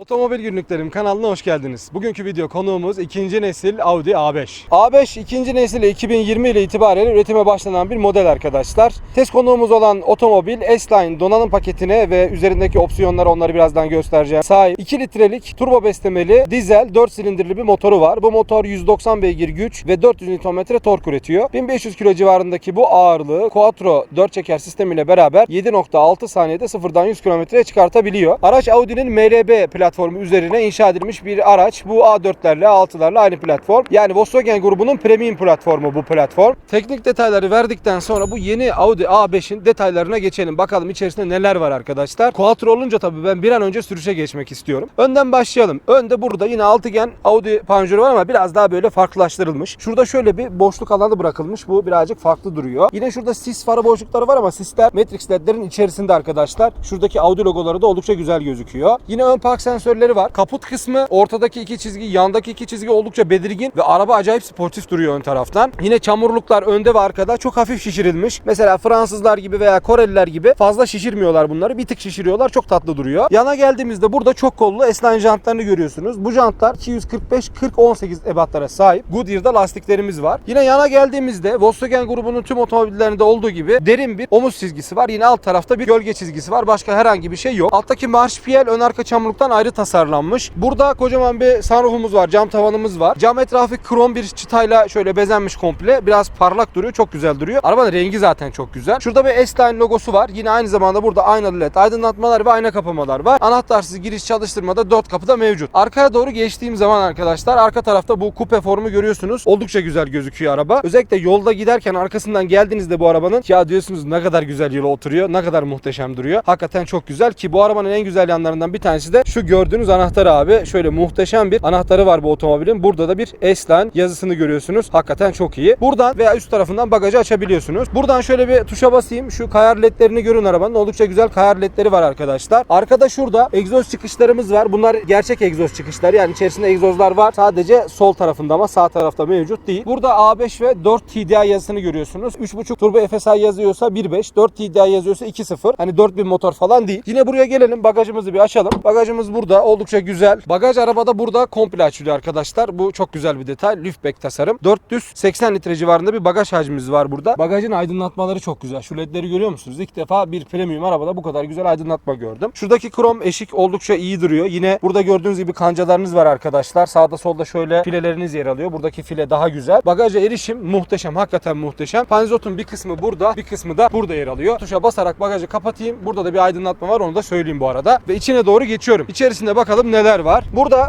Otomobil Günlüklerim kanalına hoş geldiniz. Bugünkü video konuğumuz ikinci nesil Audi A5. A5 ikinci nesil 2020 ile itibaren üretime başlanan bir model arkadaşlar. Test konuğumuz olan otomobil S-Line donanım paketine ve üzerindeki opsiyonları onları birazdan göstereceğim. Sahip 2 litrelik turbo beslemeli dizel 4 silindirli bir motoru var. Bu motor 190 beygir güç ve 400 Nm tork üretiyor. 1500 kilo civarındaki bu ağırlığı Quattro 4 çeker sistemiyle beraber 7.6 saniyede sıfırdan 100 kilometreye çıkartabiliyor. Araç Audi'nin MLB platformu üzerine inşa edilmiş bir araç. Bu A4'lerle A6'larla aynı platform. Yani Volkswagen grubunun premium platformu bu platform. Teknik detayları verdikten sonra bu yeni Audi A5'in detaylarına geçelim. Bakalım içerisinde neler var arkadaşlar. Quattro olunca tabii ben bir an önce sürüşe geçmek istiyorum. Önden başlayalım. Önde burada yine altıgen Audi panjuru var ama biraz daha böyle farklılaştırılmış. Şurada şöyle bir boşluk alanı bırakılmış. Bu birazcık farklı duruyor. Yine şurada sis farı boşlukları var ama sisler Matrix ledlerin içerisinde arkadaşlar. Şuradaki Audi logoları da oldukça güzel gözüküyor. Yine ön park sensörleri var. Kaput kısmı ortadaki iki çizgi, yandaki iki çizgi oldukça belirgin ve araba acayip sportif duruyor ön taraftan. Yine çamurluklar önde ve arkada çok hafif şişirilmiş. Mesela Fransızlar gibi veya Koreliler gibi fazla şişirmiyorlar bunları. Bir tık şişiriyorlar. Çok tatlı duruyor. Yana geldiğimizde burada çok kollu S-Line jantlarını görüyorsunuz. Bu jantlar 245-40-18 ebatlara sahip. Goodyear'da lastiklerimiz var. Yine yana geldiğimizde Volkswagen grubunun tüm otomobillerinde olduğu gibi derin bir omuz çizgisi var. Yine alt tarafta bir gölge çizgisi var. Başka herhangi bir şey yok. Alttaki marşpiyel ön arka çamurluktan ayrı tasarlanmış. Burada kocaman bir sunroofumuz var. Cam tavanımız var. Cam etrafı krom bir çıtayla şöyle bezenmiş komple. Biraz parlak duruyor. Çok güzel duruyor. Arabanın rengi zaten çok güzel. Şurada bir S-Line logosu var. Yine aynı zamanda burada aynalı led aydınlatmalar ve ayna kapamalar var. Anahtarsız giriş çalıştırmada dört kapı da mevcut. Arkaya doğru geçtiğim zaman arkadaşlar arka tarafta bu kupe formu görüyorsunuz. Oldukça güzel gözüküyor araba. Özellikle yolda giderken arkasından geldiğinizde bu arabanın ya diyorsunuz ne kadar güzel yola oturuyor. Ne kadar muhteşem duruyor. Hakikaten çok güzel ki bu arabanın en güzel yanlarından bir tanesi de şu gördüğünüz anahtar abi. Şöyle muhteşem bir anahtarı var bu otomobilin. Burada da bir S-Line yazısını görüyorsunuz. Hakikaten çok iyi. Buradan veya üst tarafından bagajı açabiliyorsunuz. Buradan şöyle bir tuşa basayım. Şu kayar ledlerini görün arabanın. Oldukça güzel kayar ledleri var arkadaşlar. Arkada şurada egzoz çıkışlarımız var. Bunlar gerçek egzoz çıkışları. Yani içerisinde egzozlar var. Sadece sol tarafında ama sağ tarafta mevcut değil. Burada A5 ve 4 TDI yazısını görüyorsunuz. 3.5 turbo FSI yazıyorsa 1.5, 4 TDI yazıyorsa 2.0. Hani 4000 motor falan değil. Yine buraya gelelim. Bagajımızı bir açalım. Bagajımız burada. Oldukça güzel. Bagaj arabada burada komple açılıyor arkadaşlar. Bu çok güzel bir detay. Liftback tasarım. 480 litre civarında bir bagaj hacmimiz var burada. Bagajın aydınlatmaları çok güzel. Şu ledleri görüyor musunuz? İlk defa bir premium arabada bu kadar güzel aydınlatma gördüm. Şuradaki krom eşik oldukça iyi duruyor. Yine burada gördüğünüz gibi kancalarınız var arkadaşlar. Sağda solda şöyle fileleriniz yer alıyor. Buradaki file daha güzel. Bagaja erişim muhteşem. Hakikaten muhteşem. Panzotun bir kısmı burada, bir kısmı da burada yer alıyor. Tuşa basarak bagajı kapatayım. Burada da bir aydınlatma var. Onu da söyleyeyim bu arada. Ve içine doğru geçiyorum. İçerisinde bakalım neler var. Burada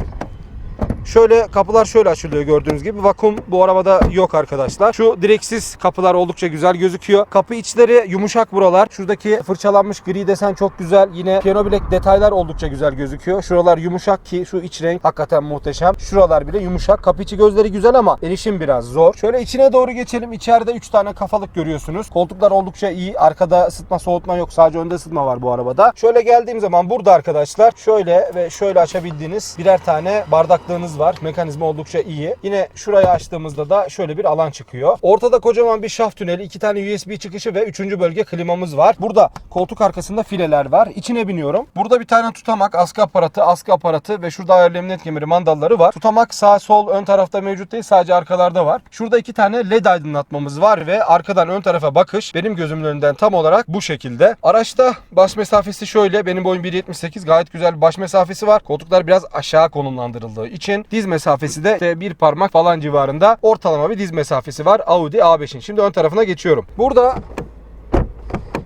Şöyle kapılar şöyle açılıyor gördüğünüz gibi. Vakum bu arabada yok arkadaşlar. Şu direksiz kapılar oldukça güzel gözüküyor. Kapı içleri yumuşak buralar. Şuradaki fırçalanmış gri desen çok güzel. Yine piyano bilek detaylar oldukça güzel gözüküyor. Şuralar yumuşak ki şu iç renk hakikaten muhteşem. Şuralar bile yumuşak. Kapı içi gözleri güzel ama erişim biraz zor. Şöyle içine doğru geçelim. İçeride 3 tane kafalık görüyorsunuz. Koltuklar oldukça iyi. Arkada ısıtma soğutma yok. Sadece önde ısıtma var bu arabada. Şöyle geldiğim zaman burada arkadaşlar şöyle ve şöyle açabildiğiniz birer tane bardaklığınız var. Mekanizma oldukça iyi. Yine şurayı açtığımızda da şöyle bir alan çıkıyor. Ortada kocaman bir şaft tüneli, iki tane USB çıkışı ve üçüncü bölge klimamız var. Burada koltuk arkasında fileler var. İçine biniyorum. Burada bir tane tutamak, askı aparatı, askı aparatı ve şurada ayarlı emniyet kemeri mandalları var. Tutamak sağ sol ön tarafta mevcut değil sadece arkalarda var. Şurada iki tane led aydınlatmamız var ve arkadan ön tarafa bakış benim gözümün önünden tam olarak bu şekilde. Araçta baş mesafesi şöyle. Benim boyum 1.78 gayet güzel baş mesafesi var. Koltuklar biraz aşağı konumlandırıldığı için diz mesafesi de işte bir parmak falan civarında ortalama bir diz mesafesi var Audi A5'in. Şimdi ön tarafına geçiyorum. Burada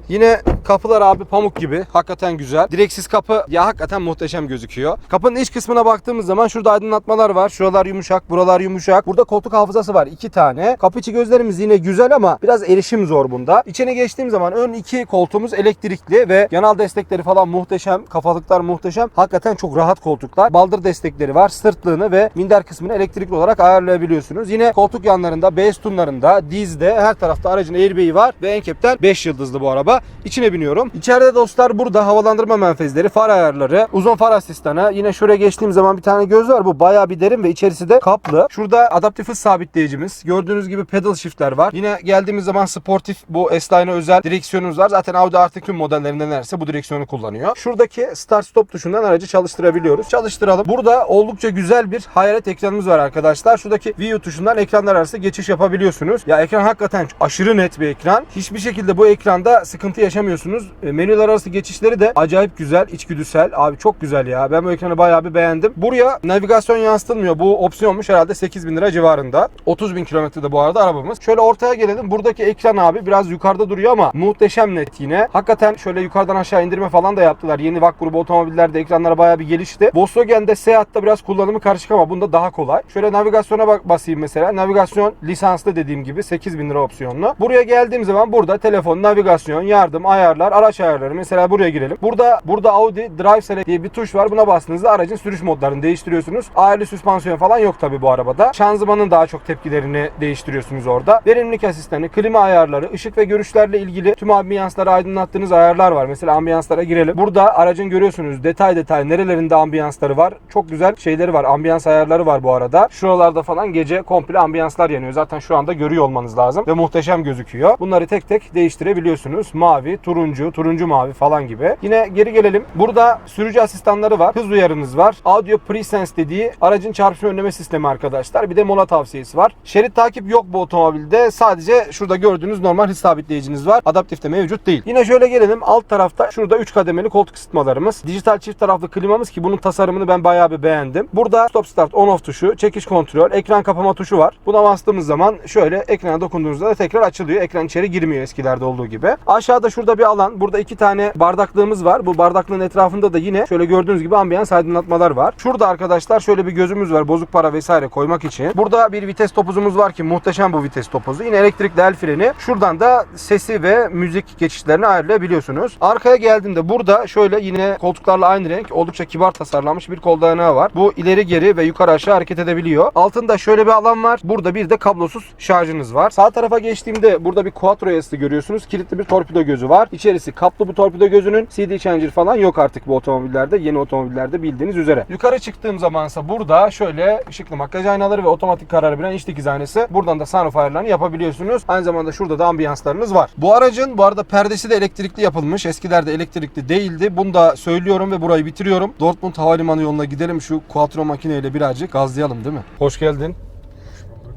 Yine kapılar abi pamuk gibi. Hakikaten güzel. Direksiz kapı ya hakikaten muhteşem gözüküyor. Kapının iç kısmına baktığımız zaman şurada aydınlatmalar var. Şuralar yumuşak, buralar yumuşak. Burada koltuk hafızası var. iki tane. Kapı içi gözlerimiz yine güzel ama biraz erişim zor bunda. İçine geçtiğim zaman ön iki koltuğumuz elektrikli ve yanal destekleri falan muhteşem. Kafalıklar muhteşem. Hakikaten çok rahat koltuklar. Baldır destekleri var. Sırtlığını ve minder kısmını elektrikli olarak ayarlayabiliyorsunuz. Yine koltuk yanlarında, B sütunlarında, dizde her tarafta aracın airbag'i var ve en cap'ten 5 yıldızlı bu araba. Anda içine biniyorum. İçeride dostlar burada havalandırma menfezleri, far ayarları, uzun far asistanı. Yine şuraya geçtiğim zaman bir tane göz var. Bu bayağı bir derin ve içerisi de kaplı. Şurada adaptif hız sabitleyicimiz. Gördüğünüz gibi pedal shiftler var. Yine geldiğimiz zaman sportif bu S-Line'a özel direksiyonumuz var. Zaten Audi artık tüm modellerinde neredeyse bu direksiyonu kullanıyor. Şuradaki start stop tuşundan aracı çalıştırabiliyoruz. Çalıştıralım. Burada oldukça güzel bir hayalet ekranımız var arkadaşlar. Şuradaki View tuşundan ekranlar arası geçiş yapabiliyorsunuz. Ya ekran hakikaten aşırı net bir ekran. Hiçbir şekilde bu ekranda sıkıntı yaşamıyorsunuz. E, Menüler arası geçişleri de acayip güzel, içgüdüsel. Abi çok güzel ya. Ben bu ekranı bayağı bir beğendim. Buraya navigasyon yansıtılmıyor. Bu opsiyonmuş herhalde 8000 lira civarında. 30 bin kilometrede bu arada arabamız. Şöyle ortaya gelelim. Buradaki ekran abi biraz yukarıda duruyor ama muhteşem net yine. Hakikaten şöyle yukarıdan aşağı indirme falan da yaptılar. Yeni VAK grubu otomobillerde ekranlara bayağı bir gelişti. Volkswagen'de Seat'ta biraz kullanımı karışık ama bunda daha kolay. Şöyle navigasyona bak basayım mesela. Navigasyon lisanslı dediğim gibi 8000 lira opsiyonlu. Buraya geldiğim zaman burada telefon, navigasyon, yardım, ayarlar, araç ayarları. Mesela buraya girelim. Burada burada Audi Drive Select diye bir tuş var. Buna bastığınızda aracın sürüş modlarını değiştiriyorsunuz. Ayrı süspansiyon falan yok tabi bu arabada. Şanzımanın daha çok tepkilerini değiştiriyorsunuz orada. Verimlilik asistanı, klima ayarları, ışık ve görüşlerle ilgili tüm ambiyansları aydınlattığınız ayarlar var. Mesela ambiyanslara girelim. Burada aracın görüyorsunuz detay detay nerelerinde ambiyansları var. Çok güzel şeyleri var. Ambiyans ayarları var bu arada. Şuralarda falan gece komple ambiyanslar yanıyor. Zaten şu anda görüyor olmanız lazım ve muhteşem gözüküyor. Bunları tek tek değiştirebiliyorsunuz. Mavi, turuncu, turuncu mavi falan gibi. Yine geri gelelim. Burada sürücü asistanları var. Hız uyarınız var. Audio Presense dediği aracın çarpışma önleme sistemi arkadaşlar. Bir de mola tavsiyesi var. Şerit takip yok bu otomobilde. Sadece şurada gördüğünüz normal hız sabitleyiciniz var. Adaptif de mevcut değil. Yine şöyle gelelim. Alt tarafta şurada 3 kademeli koltuk ısıtmalarımız. Dijital çift taraflı klimamız ki bunun tasarımını ben bayağı bir beğendim. Burada stop start on off tuşu, çekiş kontrol, ekran kapama tuşu var. Buna bastığımız zaman şöyle ekrana dokunduğunuzda da tekrar açılıyor. Ekran içeri girmiyor eskilerde olduğu gibi. Aşağıda şurada bir alan. Burada iki tane bardaklığımız var. Bu bardaklığın etrafında da yine şöyle gördüğünüz gibi ambiyans aydınlatmalar var. Şurada arkadaşlar şöyle bir gözümüz var. Bozuk para vesaire koymak için. Burada bir vites topuzumuz var ki muhteşem bu vites topuzu. Yine elektrikli el freni. Şuradan da sesi ve müzik geçişlerini ayarlayabiliyorsunuz. Arkaya geldiğimde burada şöyle yine koltuklarla aynı renk oldukça kibar tasarlanmış bir kol dayanağı var. Bu ileri geri ve yukarı aşağı hareket edebiliyor. Altında şöyle bir alan var. Burada bir de kablosuz şarjınız var. Sağ tarafa geçtiğimde burada bir Quattro yassı görüyorsunuz. Kilitli bir torpido gözü var. İçerisi kaplı bu torpido gözünün CD changer falan yok artık bu otomobillerde. Yeni otomobillerde bildiğiniz üzere. Yukarı çıktığım zamansa burada şöyle ışıklı makyaj aynaları ve otomatik karar bilen iç dikiz aynası. Buradan da sunroof ayarlarını yapabiliyorsunuz. Aynı zamanda şurada da ambiyanslarınız var. Bu aracın bu arada perdesi de elektrikli yapılmış. Eskilerde elektrikli değildi. Bunu da söylüyorum ve burayı bitiriyorum. Dortmund Havalimanı yoluna gidelim şu Quattro makineyle birazcık gazlayalım değil mi? Hoş geldin.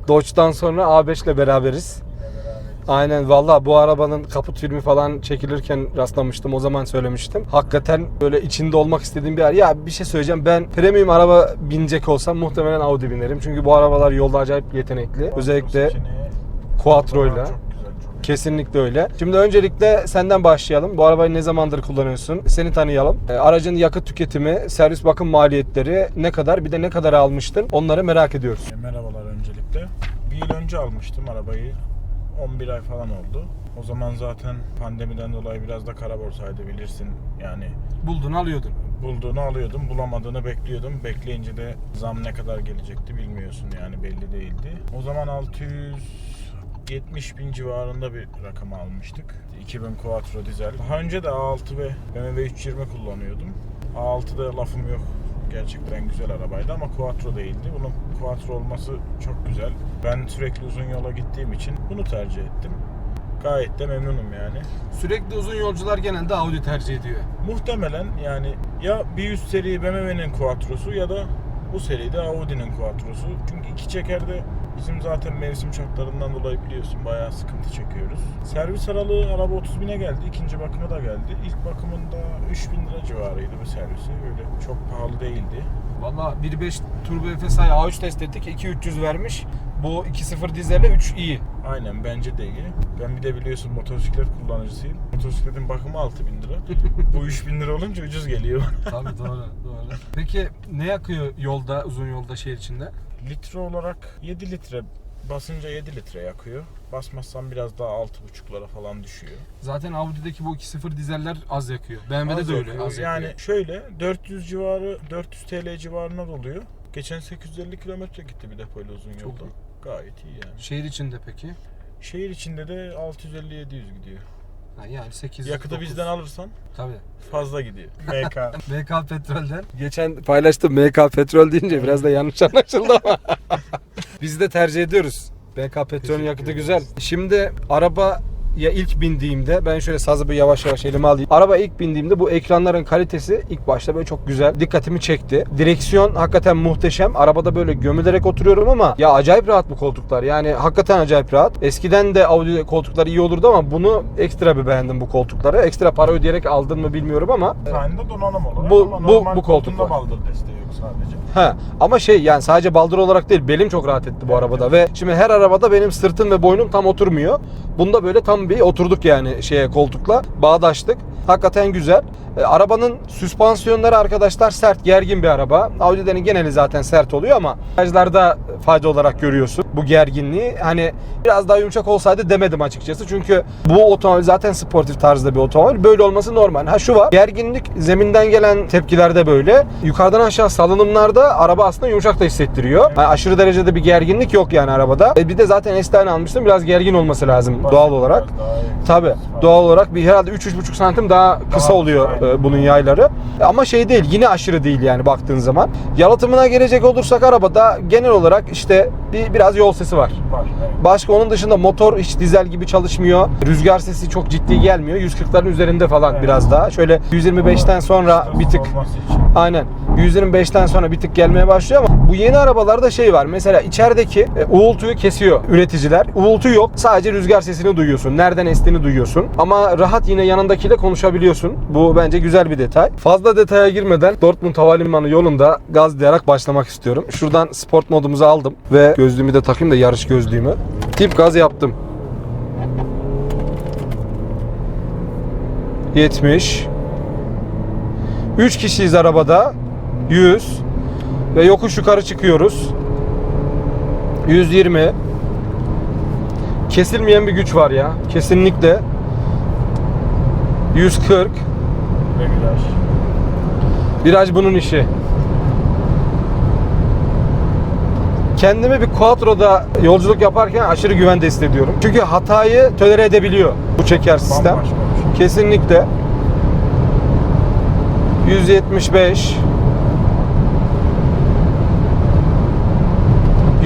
Dodge'dan sonra A5 ile beraberiz. Aynen valla bu arabanın kaput filmi falan çekilirken rastlamıştım o zaman söylemiştim. Hakikaten böyle içinde olmak istediğim bir yer. Ya bir şey söyleyeceğim ben premium araba binecek olsam muhtemelen Audi binerim. Çünkü bu arabalar yolda acayip yetenekli. Özellikle Quattro'yla. Kesinlikle öyle. Şimdi öncelikle senden başlayalım. Bu arabayı ne zamandır kullanıyorsun? Seni tanıyalım. E, Aracın yakıt tüketimi, servis bakım maliyetleri ne kadar? Bir de ne kadar almıştın? Onları merak ediyoruz. E, Merhabalar öncelikle. Bir yıl önce almıştım arabayı. 11 ay falan oldu. O zaman zaten pandemiden dolayı biraz da kara borsaydı bilirsin. Yani Buldun alıyordun. bulduğunu alıyordum, bulamadığını bekliyordum. Bekleyince de zam ne kadar gelecekti bilmiyorsun yani belli değildi. O zaman 670 bin civarında bir rakam almıştık. 2000 Quattro dizel. Daha önce de A6 ve BMW 320 kullanıyordum. A6'da lafım yok. Gerçekten güzel arabaydı ama Quattro değildi. Bunun Quattro olması çok güzel. Ben sürekli uzun yola gittiğim için bunu tercih ettim. Gayet de memnunum yani. Sürekli uzun yolcular genelde Audi tercih ediyor. Muhtemelen yani ya bir üst seri BMW'nin Quattro'su ya da bu seride Audi'nin Quattro'su. Çünkü iki çekerde bizim zaten mevsim şartlarından dolayı biliyorsun bayağı sıkıntı çekiyoruz. Servis aralığı araba 30 bine geldi. ikinci bakımı da geldi. İlk bakımında 3000 lira civarıydı bu servisi. Öyle çok pahalı değildi. Valla 1.5 turbo FSI A3 test ettik. 2.300 vermiş. Bu 2.0 dizelle 3 iyi. Aynen bence de iyi. Ben bir de biliyorsun motosiklet kullanıcısıyım. Motosikletin bakımı 6000 lira. bu 3000 lira olunca ucuz geliyor. Tabii doğru, doğru. Peki ne yakıyor yolda, uzun yolda şehir içinde? Litre olarak 7 litre basınca 7 litre yakıyor. Basmazsan biraz daha 6.5'lara falan düşüyor. Zaten Audi'deki bu 2.0 dizeller az yakıyor. BMW'de Az de öyle. yakıyor. Az yani yakıyor. şöyle 400 civarı 400 TL civarına doluyor. Geçen 850 kilometre gitti bir depoyla uzun Çok yolda. iyi. Gayet iyi yani. Şehir içinde peki? Şehir içinde de 650-700 gidiyor. Ha, yani 8 Yakıtı bizden alırsan Tabii. fazla gidiyor. MK. MK Petrol'den. Geçen paylaştım MK Petrol deyince biraz da yanlış anlaşıldı ama. Biz de tercih ediyoruz. MK Petrol'ün yakıtı güzel. Şimdi araba ya ilk bindiğimde ben şöyle sazı bir yavaş yavaş elime alayım. Araba ilk bindiğimde bu ekranların kalitesi ilk başta böyle çok güzel. Dikkatimi çekti. Direksiyon hakikaten muhteşem. Arabada böyle gömülerek oturuyorum ama ya acayip rahat bu koltuklar. Yani hakikaten acayip rahat. Eskiden de Audi koltukları iyi olurdu ama bunu ekstra bir beğendim bu koltukları. Ekstra para ödeyerek aldın mı bilmiyorum ama Tane donanım olarak Bu- ama bu- bu koltuk koltuğunda var. baldır desteği sadece. He ama şey yani sadece baldır olarak değil belim çok rahat etti bu Evet, arabada ve şimdi her arabada benim sırtım ve boynum tam oturmuyor. Bunda böyle tam bir oturduk yani şeye koltukla bağdaştık. Hakikaten güzel. E, arabanın süspansiyonları arkadaşlar sert, gergin bir araba. Audi'lerin geneli zaten sert oluyor ama virajlarda fayda olarak görüyorsun bu gerginliği. Hani biraz daha yumuşak olsaydı demedim açıkçası. Çünkü bu otomobil zaten sportif tarzda bir otomobil. Böyle olması normal. Ha şu var. Gerginlik zeminden gelen tepkilerde böyle. Yukarıdan aşağı salınımlarda araba aslında yumuşak da hissettiriyor. Yani aşırı derecede bir gerginlik yok yani arabada. E bir de zaten S-Line almıştım. Biraz gergin olması lazım doğal olarak. Tabi doğal olarak bir herhalde 3-3,5 santim daha kısa Daha oluyor kısa, e, bunun yayları. Ama şey değil yine aşırı değil yani baktığın zaman. Yalıtımına gelecek olursak arabada genel olarak işte bir biraz yol sesi var. Var. Başka onun dışında motor hiç dizel gibi çalışmıyor. Rüzgar sesi çok ciddi gelmiyor. 140'ların üzerinde falan Evet. biraz daha. Şöyle 125'ten sonra bir tık. Aynen. 125'ten sonra bir tık gelmeye başlıyor ama bu yeni arabalarda şey var. Mesela içerideki e, uğultuyu kesiyor üreticiler. Uğultu yok. Sadece rüzgar sesini duyuyorsun. Nereden estiğini duyuyorsun. Ama rahat yine yanındakiyle konuşabiliyorsun. Bu bence güzel bir detay. Fazla detaya girmeden Dortmund Havalimanı yolunda gazlayarak başlamak istiyorum. Şuradan sport modumuzu aldım ve gözlüğümü de takayım da yarış gözlüğümü. Tip gaz yaptım. 70 3 kişiyiz arabada. 100 ve yokuş yukarı çıkıyoruz. 120 Kesilmeyen bir güç var ya. Kesinlikle. 140 Ve viraj. Viraj bunun işi. Kendimi bir Quattro'da yolculuk yaparken aşırı güvende hissediyorum. Çünkü hatayı tolere edebiliyor bu çeker sistem. Bambaşka bir şey. Kesinlikle. 175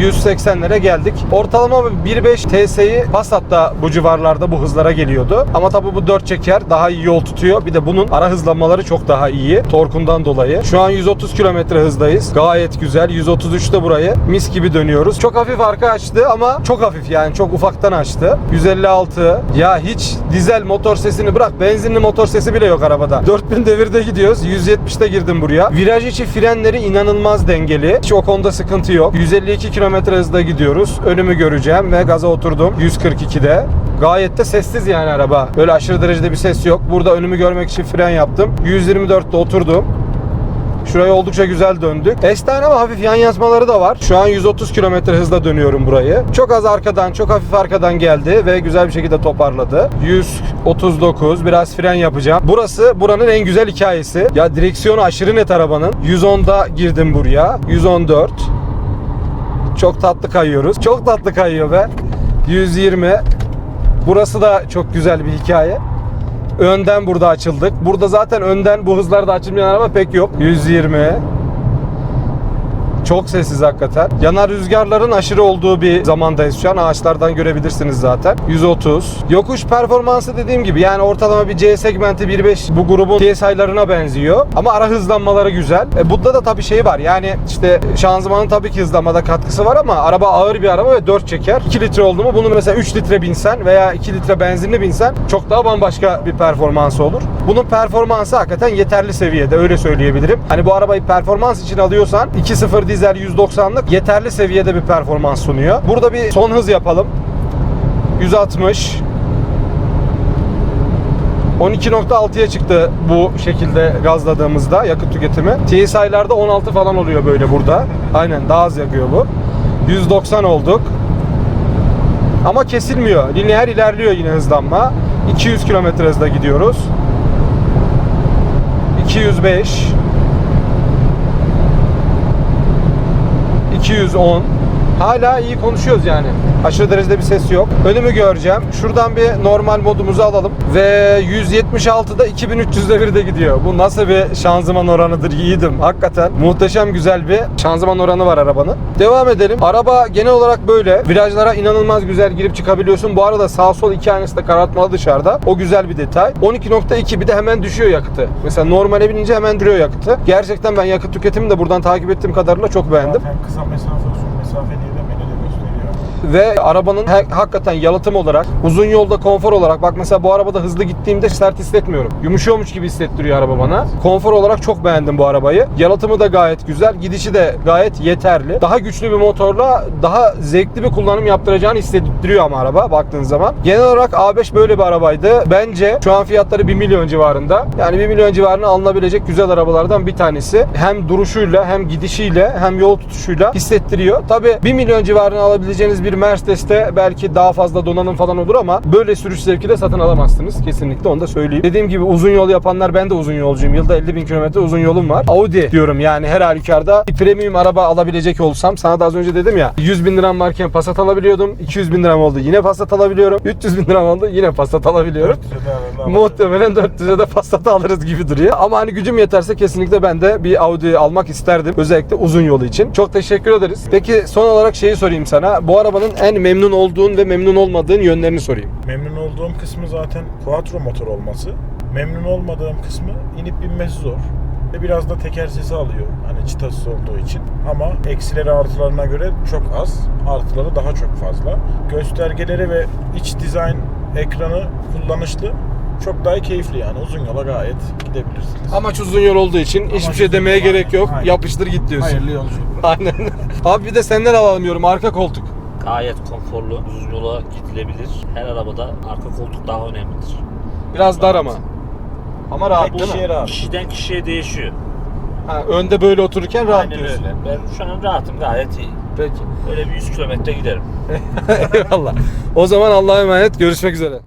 180'lere geldik. Ortalama 1.5 TS'yi Passat'ta bu civarlarda bu hızlara geliyordu. Ama tabi bu 4 çeker daha iyi yol tutuyor. Bir de bunun ara hızlanmaları çok daha iyi. Torkundan dolayı. Şu an 130 km hızdayız. Gayet güzel. 133'te burayı mis gibi dönüyoruz. Çok hafif arka açtı ama çok hafif yani çok ufaktan açtı. 156. Ya hiç dizel motor sesini bırak. Benzinli motor sesi bile yok arabada. 4000 devirde gidiyoruz. 170'te girdim buraya. Viraj içi frenleri inanılmaz dengeli. Hiç o konuda sıkıntı yok. 152 km hızda gidiyoruz. Önümü göreceğim ve gaza oturdum. 142'de. Gayet de sessiz yani araba. Böyle aşırı derecede bir ses yok. Burada önümü görmek için fren yaptım. 124'te oturdum. Şurayı oldukça güzel döndük. S-Line ama hafif yan yazmaları da var. Şu an 130 km hızla dönüyorum burayı. Çok az arkadan, çok hafif arkadan geldi ve güzel bir şekilde toparladı. 139, biraz fren yapacağım. Burası buranın en güzel hikayesi. Ya direksiyonu aşırı net arabanın. 110'da girdim buraya. 114. Çok tatlı kayıyoruz. Çok tatlı kayıyor be. 120. Burası da çok güzel bir hikaye. Önden burada açıldık. Burada zaten önden bu hızlarda açılmayan araba pek yok. 120. Çok sessiz hakikaten. Yanar rüzgarların aşırı olduğu bir zamandayız şu an. Ağaçlardan görebilirsiniz zaten. 130. Yokuş performansı dediğim gibi yani ortalama bir C segmenti 1.5 bu grubun TSI'larına benziyor. Ama ara hızlanmaları güzel. E, bunda da tabii şey var. Yani işte şanzımanın tabii ki hızlanmada katkısı var ama araba ağır bir araba ve 4 çeker. 2 litre oldu mu bunu mesela 3 litre binsen veya 2 litre benzinli binsen çok daha bambaşka bir performansı olur. Bunun performansı hakikaten yeterli seviyede öyle söyleyebilirim. Hani bu arabayı performans için alıyorsan 2.0 dizel 190'lık yeterli seviyede bir performans sunuyor. Burada bir son hız yapalım. 160 12.6'ya çıktı bu şekilde gazladığımızda yakıt tüketimi. TSI'larda 16 falan oluyor böyle burada. Aynen daha az yakıyor bu. 190 olduk. Ama kesilmiyor. Lineer ilerliyor yine hızlanma. 200 km hızla gidiyoruz. 205 210 hala iyi konuşuyoruz yani. Aşırı derecede bir ses yok. Önümü göreceğim. Şuradan bir normal modumuzu alalım. Ve 176'da 2300 devirde gidiyor. Bu nasıl bir şanzıman oranıdır yiğidim. Hakikaten muhteşem güzel bir şanzıman oranı var arabanın. Devam edelim. Araba genel olarak böyle. Virajlara inanılmaz güzel girip çıkabiliyorsun. Bu arada sağ sol iki aynısı da karartmalı dışarıda. O güzel bir detay. 12.2 bir de hemen düşüyor yakıtı. Mesela normale binince hemen duruyor yakıtı. Gerçekten ben yakıt tüketimini de buradan takip ettiğim kadarıyla çok beğendim. Zaten kısa mesafe uzun mesafe diye de beni de gösteriyor. Ve arabanın hakikaten yalıtım olarak, uzun yolda konfor olarak bak mesela bu arabada hızlı gittiğimde sert hissetmiyorum. Yumuşuyormuş gibi hissettiriyor araba bana. Konfor olarak çok beğendim bu arabayı. Yalıtımı da gayet güzel, gidişi de gayet yeterli. Daha güçlü bir motorla daha zevkli bir kullanım yaptıracağını hissettiriyor ama araba baktığın zaman. Genel olarak A5 böyle bir arabaydı. Bence şu an fiyatları 1 milyon civarında. Yani 1 milyon civarına alınabilecek güzel arabalardan bir tanesi. Hem duruşuyla hem gidişiyle hem yol tutuşuyla hissettiriyor. Tabi 1 milyon civarına alabileceğiniz bir Mercedes'te belki daha fazla donanım falan olur ama böyle sürüş zevki de satın alamazsınız. Kesinlikle onu da söyleyeyim. Dediğim gibi uzun yol yapanlar ben de uzun yolcuyum. Yılda 50 bin kilometre uzun yolum var. Audi diyorum yani her halükarda bir premium araba alabilecek olsam sana da az önce dedim ya 100 bin liram varken Passat alabiliyordum. 200 bin liram oldu yine Passat alabiliyorum. 300 bin liram oldu yine Passat alabiliyorum. 400'e de arada Muhtemelen 400'e de Passat'ı alırız gibi duruyor. Ama hani gücüm yeterse kesinlikle ben de bir Audi almak isterdim. Özellikle uzun yolu için. Çok teşekkür ederiz. Peki son olarak şeyi sorayım sana. Bu arabanın en memnun olduğun ve memnun olmadığın yönlerini sorayım. Memnun olduğum kısmı zaten quattro motor olması. Memnun olmadığım kısmı inip binmesi zor. Ve biraz da teker sesi alıyor. Hani çıtasız olduğu için. Ama eksileri artılarına göre çok az. Artıları daha çok fazla. Göstergeleri ve iç dizayn ekranı kullanışlı. Çok daha keyifli yani. Uzun yola gayet gidebilirsiniz. Amaç uzun yol olduğu için hiçbir Amaç şey uzun demeye gerek yok. aynen. Yapıştır git diyorsun. Hayırlı yolculuklar. Aynen. Abi bir de senden alalım diyorum arka koltuk. Gayet konforlu, uzun yola gidilebilir. Her arabada arka koltuk daha önemlidir. Biraz dar ama. Ama rahat değil kişiye mi? rahat. Kişiden kişiye değişiyor. Ha, önde böyle otururken rahat Aynen diyorsun. öyle. Ben şu an rahatım gayet iyi. Peki. Öyle bir 100 kilometre giderim. Eyvallah. O zaman Allah'a emanet. Görüşmek üzere.